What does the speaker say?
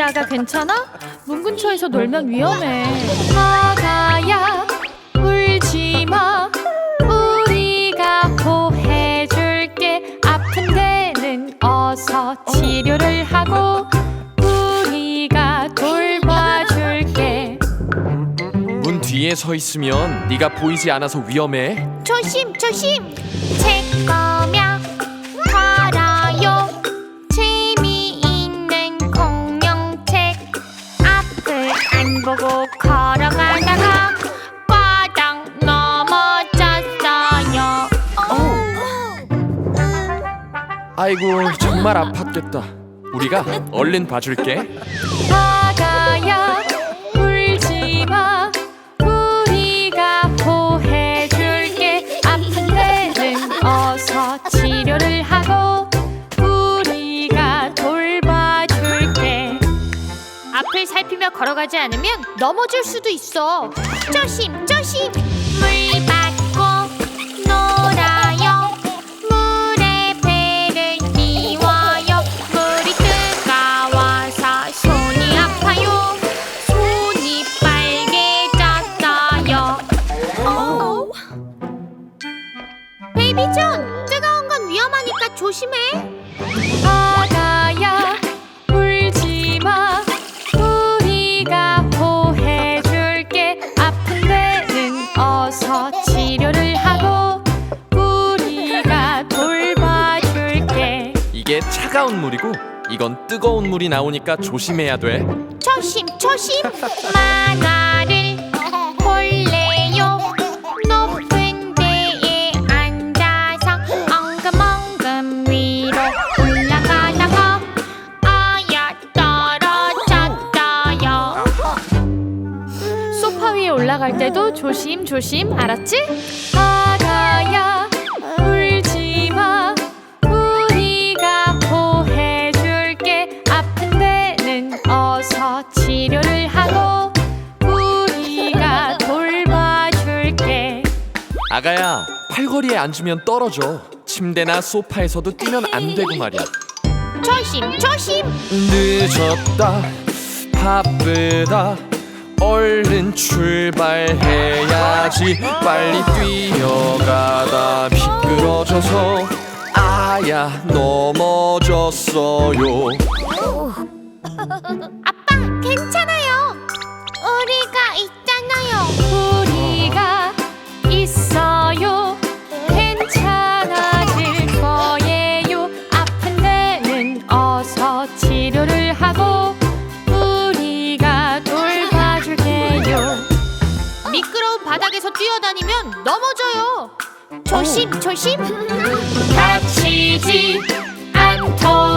아가야 괜찮아? 문 근처에서 놀면 위험해. 아가야 울지 마. 우리가 보해줄게. 아픈 데는 어서 치료를 하고 우리가 돌봐줄게. 문 뒤에 서 있으면 네가 보이지 않아서 위험해. 조심 조심. 책거 아이고 정말 아팠겠다. 우리가 얼른 봐줄게. 아가야 울지 마. 우리가 보해줄게. 아픈 데는 어서 치료를 하고 우리가 돌봐줄게. 앞을 살피며 걸어가지 않으면 넘어질 수도 있어. 조심, 조심. 어서 치료를 하고 우리가 돌봐줄게. 이게 차가운 물이고 이건 뜨거운 물이 나오니까 조심해야 돼. 조심 조심 만화를 볼래 올라갈 때도 조심 조심. 알았지? 아가야 울지 마. 우리가 보해줄게. 아픈 데는 어서 치료를 하고 우리가 돌봐줄게. 아가야 팔걸이에 앉으면 떨어져. 침대나 소파에서도 뛰면 안 되고 말이야. 조심 조심. 늦었다. 바쁘다 얼른 출발해야지. 빨리 뛰어가다 미끄러져서 아야 넘어졌어요. 아빠 괜찮아요. 우리가 있잖아요 미끄러운 바닥에서 뛰어다니면 넘어져요. 조심 조심. 다치지 않도록